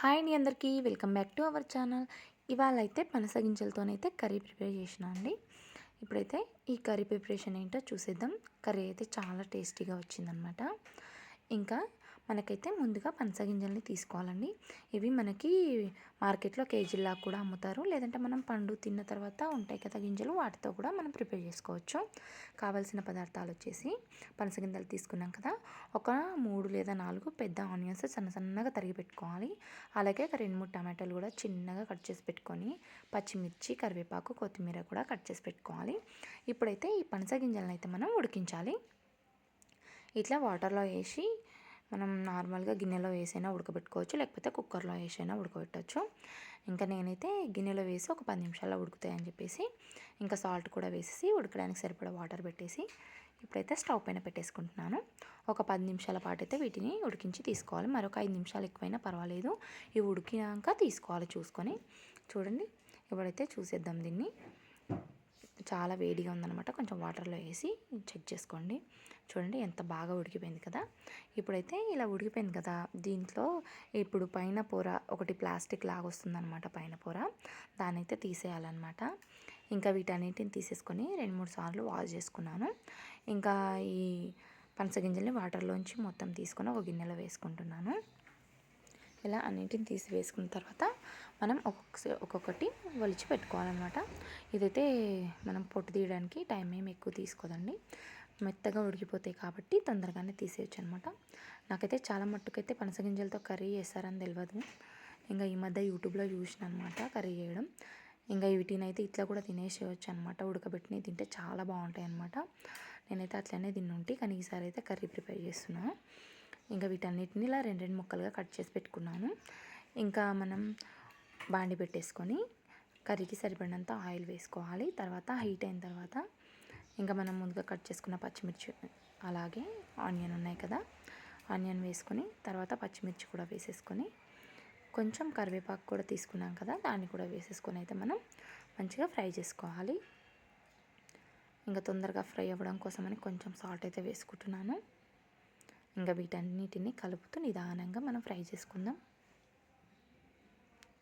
Hi అండి అందరికీ welcome back to our channel. ఇవాళ అయితే పనస గింజలతోనైతే కర్రీ ప్రిపేర్ చేసిన అండి. ఇప్పుడైతే ఈ కర్రీ ప్రిపరేషన్ ఏంటో చూసేద్దాం. కర్రీ అయితే చాలా టేస్టీగా వచ్చిందనమాట. ఇంకా మనకైతే ముందుగా పనసగింజల్ని తీసుకోవాలండి. ఇవి మనకి మార్కెట్లో కేజీలా కూడా అమ్ముతారు. లేదంటే మనం పండు తిన్న తర్వాత ఉంటాయి కదా గింజలు వాటితో కూడా మనం ప్రిపేర్ చేసుకోవచ్చు. కావాల్సిన పదార్థాలు వచ్చేసి పనసగింజలు తీసుకున్నాం కదా ఒక మూడు లేదా నాలుగు పెద్ద ఆనియన్స్ సన్న సన్నగా తరిగి పెట్టుకోవాలి. అలాగే రెండు మూడు టమాటాలు కూడా చిన్నగా కట్ చేసి పెట్టుకొని పచ్చిమిర్చి కరివేపాకు కొత్తిమీర కూడా కట్ చేసి పెట్టుకోవాలి. ఇప్పుడైతే ఈ పనస గింజలను అయితే మనం ఉడికించాలి. ఇట్లా వాటర్లో వేసి మనం నార్మల్గా గిన్నెలో వేసైనా ఉడకబెట్టుకోవచ్చు లేకపోతే కుక్కర్లో వేసైనా ఉడకబెట్టచ్చు. ఇంకా నేనైతే గిన్నెలో వేసి ఒక పది నిమిషాల్లో ఉడుకుతాయని చెప్పేసి ఇంకా సాల్ట్ కూడా వేసేసి ఉడకడానికి సరిపడా వాటర్ పెట్టేసి ఇప్పుడైతే స్టవ్ పైన పెట్టేసుకుంటున్నాను. ఒక పది నిమిషాల పాటు అయితే వీటిని ఉడికించి తీసుకోవాలి. మరొక ఐదు నిమిషాలు ఎక్కువైనా పర్వాలేదు. ఇవి ఉడికినాక తీసుకోవాలి చూసుకొని. చూడండి ఇప్పుడైతే చూసేద్దాం దీన్ని. చాలా వేడిగా ఉందన్నమాట. కొంచెం వాటర్లో వేసి చెక్ చేసుకోండి. చూడండి ఎంత బాగా ఉడికిపోయింది కదా. ఇప్పుడైతే ఇలా ఉడికిపోయింది కదా. దీంట్లో ఇప్పుడు పైన పొర ఒకటి ప్లాస్టిక్ లాగా వస్తుందన్నమాట పైన పొర. దాన్ని అయితే తీసేయాలన్నమాట. ఇంకా వీటన్నిటిని తీసేసుకొని రెండు మూడు సార్లు వాష్ చేసుకున్నాను. ఇంకా ఈ పనసగింజల్ని వాటర్లోంచి మొత్తం తీసుకొని ఒక గిన్నెలో వేసుకుంటున్నాను. ఇలా అన్నింటిని తీసి వేసుకున్న తర్వాత మనం ఒక్కొక్క ఒక్కొక్కటి ఒలిచి పెట్టుకోవాలన్నమాట. ఇదైతే మనం పొట్టు తీయడానికి టైం ఏమి ఎక్కువ తీసుకోదండి. మెత్తగా ఉడికిపోతాయి కాబట్టి తొందరగానే తీసేయచ్చు అనమాట నాకైతే చాలా మట్టుకైతే పనసగింజలతో కర్రీ చేస్తారని తెలియదు ఇంకా ఈ మధ్య యూట్యూబ్లో చూసిన అనమాట కర్రీ చేయడం. ఇంకా వీటిని అయితే ఇట్లా కూడా తినేసేయచ్చు అనమాట ఉడకబెట్టినవి తింటే చాలా బాగుంటాయి అనమాట నేనైతే అట్లనే తిన్నుంటి కానీ ఈసారి అయితే కర్రీ ప్రిపేర్ చేస్తున్నాను ఇంకా వీటన్నిటిని ఇలా రెండు రెండు ముక్కలుగా కట్ చేసి పెట్టుకున్నాను. ఇంకా మనం బాండి పెట్టేసుకొని కర్రీకి సరిపడినంత ఆయిల్ వేసుకోవాలి. తర్వాత హీట్ అయిన తర్వాత ఇంకా మనం ముందుగా కట్ చేసుకున్న పచ్చిమిర్చి అలాగే ఆనియన్ ఉన్నాయి కదా ఆనియన్ వేసుకొని తర్వాత పచ్చిమిర్చి కూడా వేసేసుకొని కొంచెం కరివేపాకు కూడా తీసుకున్నాం కదా దాన్ని కూడా వేసేసుకొని అయితే మనం మంచిగా ఫ్రై చేసుకోవాలి. ఇంకా తొందరగా ఫ్రై అవ్వడం కోసమని కొంచెం సాల్ట్ అయితే వేసుకుంటున్నాను. ఇంకా వీటన్నిటిని కలుపుతూ నిదానంగా మనం ఫ్రై చేసుకుందాం.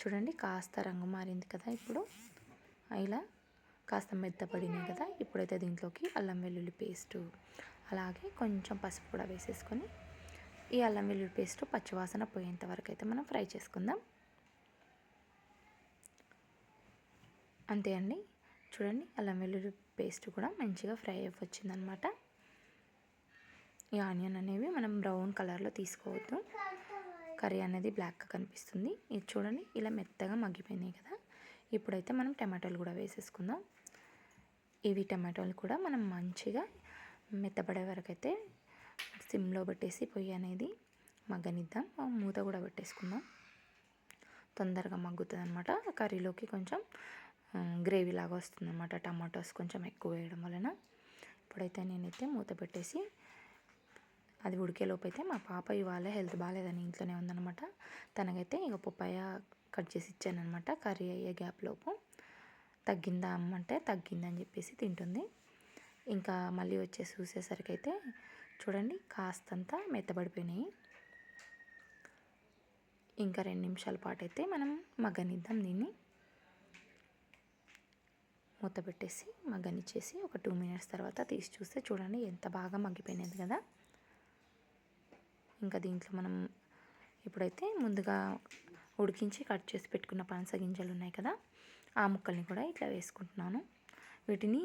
చూడండి కాస్త రంగు మారింది కదా ఇప్పుడు. ఇలా కాస్త మెత్తపడినాయి కదా. ఇప్పుడైతే దీంట్లోకి అల్లం వెల్లుల్లి పేస్టు అలాగే కొంచెం పసుపు కూడా వేసేసుకొని ఈ అల్లం వెల్లుల్లి పేస్ట్ పచ్చివాసన పోయేంత వరకు అయితే మనం ఫ్రై చేసుకుందాం. అంతే అండి. చూడండి అల్లం వెల్లుల్లి పేస్ట్ కూడా మంచిగా ఫ్రై అయిపోయిందనమాట ఈ ఆనియన్ అనేవి మనం బ్రౌన్ కలర్లో తీసుకోవద్దు. కర్రీ అనేది బ్లాక్గా కనిపిస్తుంది. ఇది చూడండి ఇలా మెత్తగా మగ్గిపోయినాయి కదా. ఇప్పుడైతే మనం టమాటోలు కూడా వేసేసుకుందాం. ఇవి టమాటోలు కూడా మనం మంచిగా మెత్తపడే వరకు అయితే సిమ్లో పెట్టేసి పొయ్యి అనేది మగ్గనిద్దాం. మూత కూడా పెట్టేసుకుందాం. తొందరగా మగ్గుతుంది అనమాట కర్రీలోకి కొంచెం గ్రేవీ లాగా వస్తుంది అనమాట టమాటోస్ కొంచెం ఎక్కువ వేయడం వలన. ఇప్పుడైతే నేనైతే మూత పెట్టేసి అది ఉడికేలోపు అయితే మా పాప ఇవాళ హెల్త్ బాగాలేదని ఇంట్లోనే ఉందనమాట తనకైతే ఇక పప్పాయ కట్ చేసి ఇచ్చానమాట కర్రీ అయ్యే గ్యాప్ లోపు. తగ్గిందా అమ్మంటే తగ్గిందని చెప్పేసి తింటుంది. ఇంకా మళ్ళీ వచ్చేసి చూసేసరికి అయితే చూడండి కాస్తంత మెత్తబడిపోయినాయి. ఇంకా రెండు నిమిషాల పాటు అయితే మనం మగ్గనిద్దాం దీన్ని. మూత పెట్టేసి మగ్గనిచ్చేసి ఒక టూ మినిట్స్ తర్వాత తీసి చూస్తే చూడండి ఎంత బాగా మగ్గిపోయినది కదా. ఇంకా దీంట్లో మనం ఇప్పుడైతే ముందుగా ఉడికించి కట్ చేసి పెట్టుకున్న పనస గింజలు ఉన్నాయి కదా ఆ ముక్కల్ని కూడా ఇట్లా వేసుకుంటున్నాను. వీటిని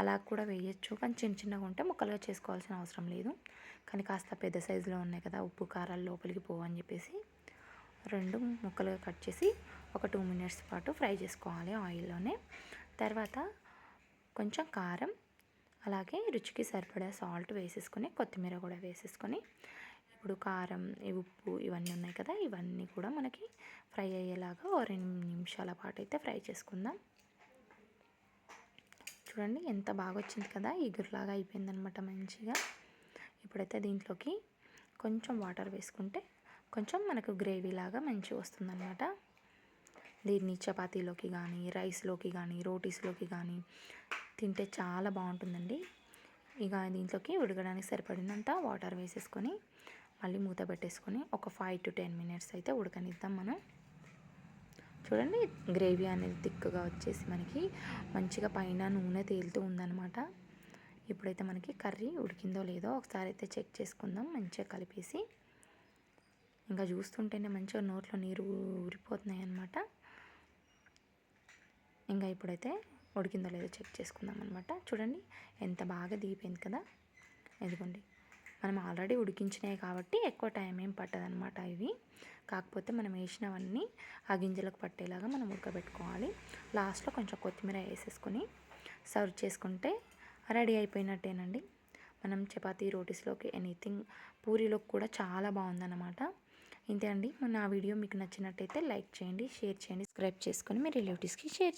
అలా కూడా వేయచ్చు కానీ చిన్న చిన్నగా ఉంటే ముక్కలుగా చేసుకోవాల్సిన అవసరం లేదు. కానీ కాస్త పెద్ద సైజులో ఉన్నాయి కదా ఉప్పు కారాలు లోపలికి పోవని చెప్పేసి రెండు ముక్కలుగా కట్ చేసి ఒక టూ మినిట్స్ పాటు ఫ్రై చేసుకోవాలి ఆయిల్లోనే. తర్వాత కొంచెం కారం అలాగే రుచికి సరిపడా సాల్ట్ వేసేసుకొని కొత్తిమీర కూడా వేసేసుకొని ఇప్పుడు కారం ఉప్పు ఇవన్నీ ఉన్నాయి కదా ఇవన్నీ కూడా మనకి ఫ్రై అయ్యేలాగా ఓ రెండు నిమిషాల పాటు అయితే ఫ్రై చేసుకుందాం. చూడండి ఎంత బాగా వచ్చింది కదా ఎగురులాగా అయిపోయిందనమాట మంచిగా. ఇప్పుడైతే దీంట్లోకి కొంచెం వాటర్ వేసుకుంటే కొంచెం మనకు గ్రేవీ లాగా మంచిగా వస్తుందన్నమాట. దీన్ని చపాతీలోకి కానీ రైస్లోకి కానీ రోటీస్లోకి కానీ తింటే చాలా బాగుంటుందండి. ఇక దీంట్లోకి ఉడకడానికి సరిపడినంత వాటర్ వేసేసుకొని మళ్ళీ మూత పెట్టేసుకొని ఒక ఫైవ్ టు టెన్ మినిట్స్ అయితే ఉడకనిద్దాం మనం. చూడండి గ్రేవీ అనేది థిక్గా వచ్చేసి మనకి మంచిగా పైన నూనె తేలుతూ ఉందన్నమాట. ఇప్పుడైతే మనకి కర్రీ ఉడికిందో లేదో ఒకసారి అయితే చెక్ చేసుకుందాం మంచిగా కలిపేసి. ఇంకా చూస్తుంటేనే మంచిగా నోట్లో నీరు ఊరిపోతున్నాయి అన్నమాట ఇంకా ఇప్పుడైతే ఉడికిందో లేదో చెక్ చేసుకుందాం అనమాట చూడండి ఎంత బాగా దిగిపోయింది కదా. ఇదిగోండి మనం ఆల్రెడీ ఉడికించినాయి కాబట్టి ఎక్కువ టైం ఏం పట్టదనమాట ఇవి. కాకపోతే మనం వేసినవన్నీ ఆ గింజలకు పట్టేలాగా మనం ఉడకబెట్టుకోవాలి. లాస్ట్లో కొంచెం కొత్తిమీర వేసేసుకొని సర్వ్ చేసుకుంటే రెడీ అయిపోయినట్టేనండి. మనం చపాతీ రోటీస్లోకి ఎనీథింగ్ పూరీలోకి కూడా చాలా బాగుందన్నమాట. ఇంతే అండి. మన ఆ వీడియో మీకు నచ్చినట్టయితే లైక్ చేయండి షేర్ చేయండి సబ్స్క్రైబ్ చేసుకొని మీ రిలేటివ్స్కి షేర్